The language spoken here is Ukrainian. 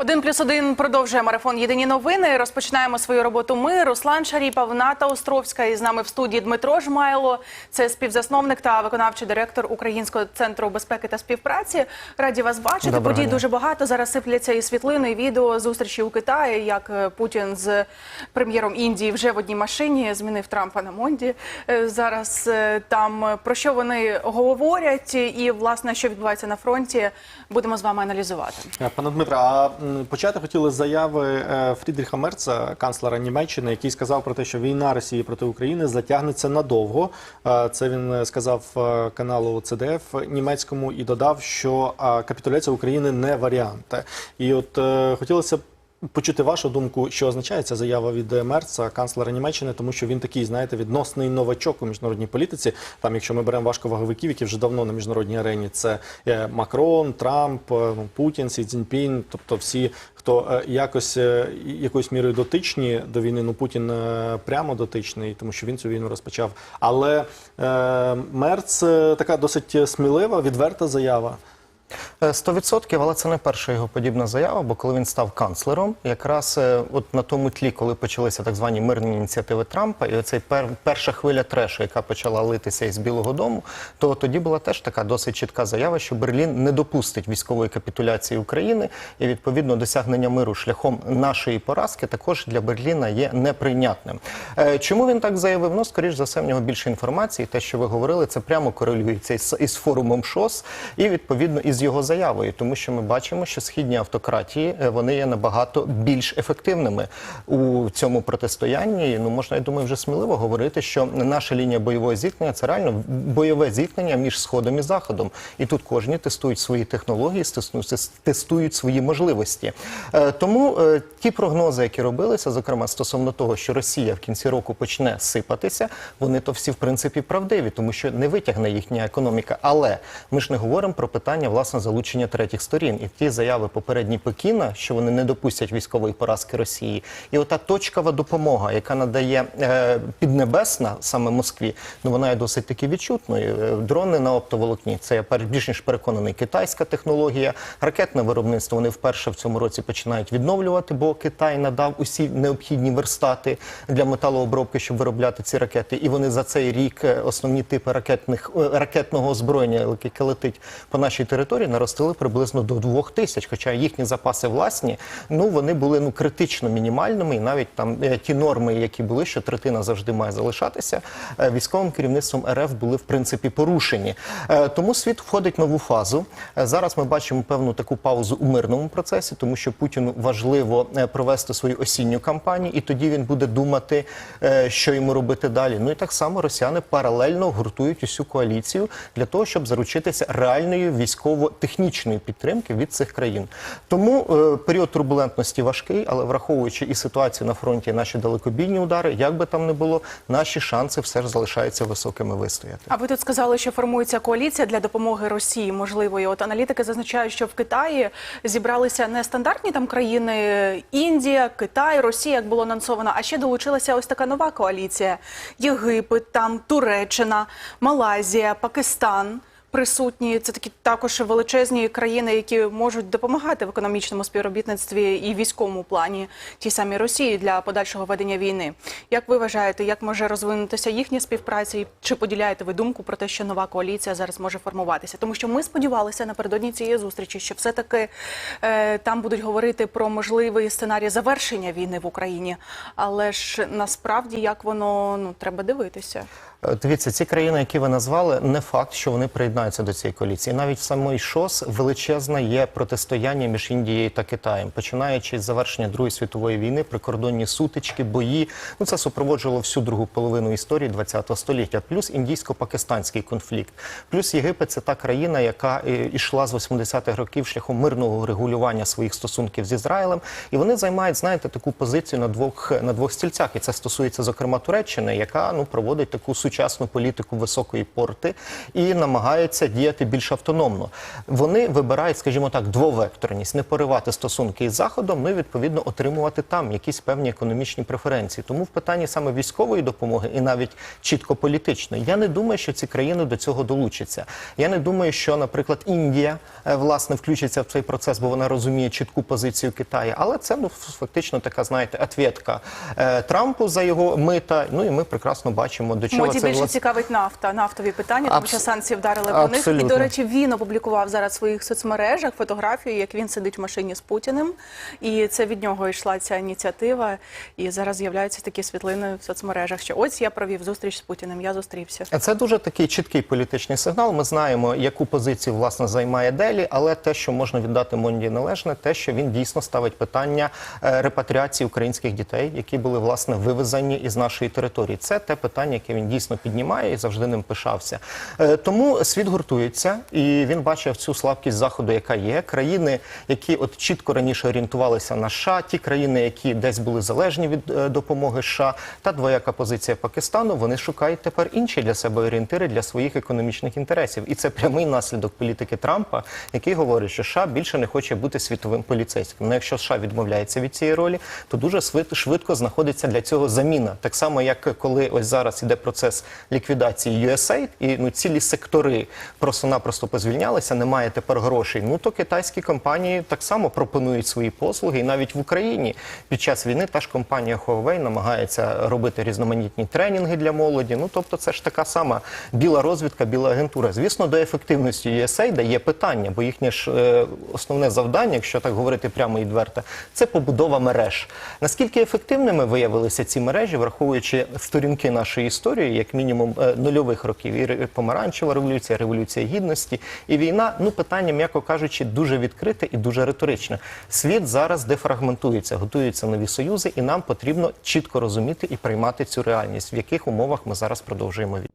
Один плюс один продовжує марафон Єдині новини. Розпочинаємо свою роботу. Ми Руслан Шаріпов, Ната Островська. І з нами в студії Дмитро Жмайло. Це співзасновник та виконавчий директор Українського центру безпеки та співпраці. Раді вас бачити. Доброго Подій дня. дуже багато. Зараз сипляться і світлини, і відео зустрічі у Китаї. Як е, Путін з прем'єром Індії вже в одній машині змінив Трампа на Монді. Е, Зараз е, там е, про що вони говорять, і власне що відбувається на фронті, будемо з вами аналізувати. Е, Пане Дмитре, а почати хотіли з заяви е, Фрідріха Мерца, канцлера Німеччини, який сказав про те, що війна Росії проти України затягнеться надовго. Е, Це він сказав е, каналу ЦДФ німецькому і додав, що капітуляція України не варіант. І от хотілося б. Почути вашу думку, що означає ця заява від Мерца, канцлера Німеччини, тому що він такий, знаєте, відносний новачок у міжнародній політиці. Там, якщо ми беремо важковаговиків, які вже давно на міжнародній арені, це е, Макрон, Трамп, е, Путін, Сі Цзіньпінь, тобто всі, хто е, якось якоюсь мірою дотичні до війни. Ну Путін прямо дотичний, тому що він цю війну розпочав. Але е, Мерц така досить смілива, відверта заява. Е, 100%, але це не перша його подібна заява, бо коли він став канцлером, якраз е, от на тому тлі, коли почалися так звані мирні ініціативи Трампа, і оцей пер, перша хвиля трешу, яка почала литися із Білого Дому, то тоді була теж така досить чітка заява, що Берлін не допустить військової капітуляції України, і відповідно досягнення миру шляхом нашої поразки також для Берліна є неприйнятним. Е, Чому він так заявив? Ну, скоріш за все, в нього більше інформації. Те, що ви говорили, це прямо корелюється із форумом ШОС і відповідно із його заявою, тому що ми бачимо, що східні автократії е, вони є набагато більш ефективними у цьому протистоянні. Ну можна, я думаю, вже сміливо говорити, що наша лінія бойового зіткнення це реально бойове зіткнення між сходом і заходом. І тут кожні тестують свої технології, тестують свої можливості. Е, Тому е, ті прогнози, які робилися, зокрема стосовно того, що Росія в кінці року почне сипатися, вони то всі в принципі правдиві, тому що не витягне їхня економіка. Але ми ж не говоримо про питання власне залучення третіх сторін. І ті заяви попередні Пекіна, що вони не допустять військової поразки Росії, і ота точкова допомога, яка надає е, піднебесна саме Москві, ну вона є досить таки відчутною. Е, Дрони на оптоволокні це я більш ніж переконаний китайська технологія. Ракетне виробництво вони вперше в цьому році починають відновлювати, бо Китай надав усі необхідні верстати для металообробки, щоб виробляти ці ракети. І вони за цей рік е, основні типи ракетних е, ракетного озброєння, яке летить по нашій території, наростили приблизно до двох тисяч. Хоча їхні запаси власні, ну вони були ну критично мінімальними, і навіть там е, ті норми, які були, що третина завжди має залишатися, е, військовим керівництвом РФ були в принципі порушені. Е, Тому світ входить в нову фазу. Зараз ми бачимо певну таку паузу у мирному процесі, тому що Путіну важливо провести свою осінню кампанію, і тоді він буде думати, що йому робити далі. Ну і так само росіяни паралельно гуртують усю коаліцію для того, щоб заручитися реальної військово-технічної підтримки від цих країн. Тому е, період турбулентності важкий, але враховуючи і ситуацію на фронті, і наші далекобійні удари, як би там не було, наші шанси все ж залишаються високими вистояти. А ви тут сказали, що формується коаліція для допомоги Росії можливої. От аналітики зазначають, що в Китаї зібралися не стандартні там країни Індія, Китай, Росія, як було анонсовано, а ще долучилася ось така нова коаліція: Єгипет, там Туреччина, Малайзія, Пакистан. Присутні це такі також величезні країни, які можуть допомагати в економічному співробітництві і військовому плані тій самій Росії для подальшого ведення війни. Як ви вважаєте, як може розвинутися їхня співпраця? І чи поділяєте ви думку про те, що нова коаліція зараз може формуватися? Тому що ми сподівалися напередодні цієї зустрічі, що все таки е, там будуть говорити про можливий сценарій завершення війни в Україні. Але ж насправді як воно ну треба дивитися. Е, Дивіться, ці країни, які ви назвали, не факт, що вони приєднаються до цієї коаліції. Навіть в самій ШОС величезне є протистояння між Індією та Китаєм, починаючи з завершення Другої світової війни, прикордонні сутички, бої. Ну це супроводжувало всю другу половину історії ХХ століття. Плюс індійсько-пакистанський конфлікт, плюс Єгипет це та країна, яка е, ішла з 80-х років шляхом мирного регулювання своїх стосунків з Ізраїлем, і вони займають, знаєте, таку позицію на двох на двох стільцях. І це стосується зокрема Туреччини, яка ну проводить таку суттєву сучасну політику високої порти і намагаються діяти більш автономно. Вони вибирають, скажімо так, двовекторність, не поривати стосунки із заходом, ну і відповідно отримувати там якісь певні економічні преференції. Тому в питанні саме військової допомоги і навіть чітко політичної, я не думаю, що ці країни до цього долучаться. Я не думаю, що, наприклад, Індія е, власне включиться в цей процес, бо вона розуміє чітку позицію Китаю. Але це ну фактично така, знаєте, ответка е, Трампу за його мита. Ну і ми прекрасно бачимо до чого Моді більше власне. цікавить нафта, нафтові питання, тому Абс- що санкції вдарили по них. І, до речі, він опублікував зараз в своїх соцмережах фотографію, як він сидить в машині з Путіним. І це від нього йшла ця ініціатива. І зараз з'являються такі світлини в соцмережах, що ось я провів зустріч з Путіним, я зустрівся. Це дуже такий чіткий політичний сигнал. Ми знаємо, яку позицію власне займає Делі, але те, що можна віддати Монді належне, те, що він дійсно ставить питання е, репатріації українських дітей, які були власне вивезені із нашої території. Це те питання, яке він дійсно піднімає і завжди ним пишався. Е, Тому світ гуртується, і він бачив цю слабкість заходу, яка є. Країни, які от чітко раніше орієнтувалися на США, ті країни, які десь були залежні від е, допомоги США, та двояка позиція Пакистану, вони шукають тепер інші для себе орієнтири для своїх економічних інтересів. І це прямий наслідок політики Трампа, який говорить, що США більше не хоче бути світовим поліцейським. Ну, якщо США відмовляється від цієї ролі, то дуже швидко знаходиться для цього заміна. Так само, як коли ось зараз іде процес ліквідації USAID, і ну цілі сектори просто-напросто позвільнялися, немає тепер грошей. Ну то китайські компанії так само пропонують свої послуги, і навіть в Україні під час війни та ж компанія Huawei намагається робити різноманітні тренінги для молоді. Ну тобто, це ж така сама біла розвідка, біла агентура. Звісно, до ефективності USAID є питання, бо їхнє ж е, основне завдання, якщо так говорити прямо і відверто, це побудова мереж. Наскільки ефективними виявилися ці мережі, враховуючи сторінки нашої історії, як мінімум е, нульових років, і помаранчева революція, революція гідності і війна. Ну питання, м'яко кажучи, дуже відкрите і дуже риторичне. Світ зараз дефрагментується, готуються нові союзи, і нам потрібно чітко розуміти і приймати цю реальність, в яких умовах ми зараз продовжуємо війну.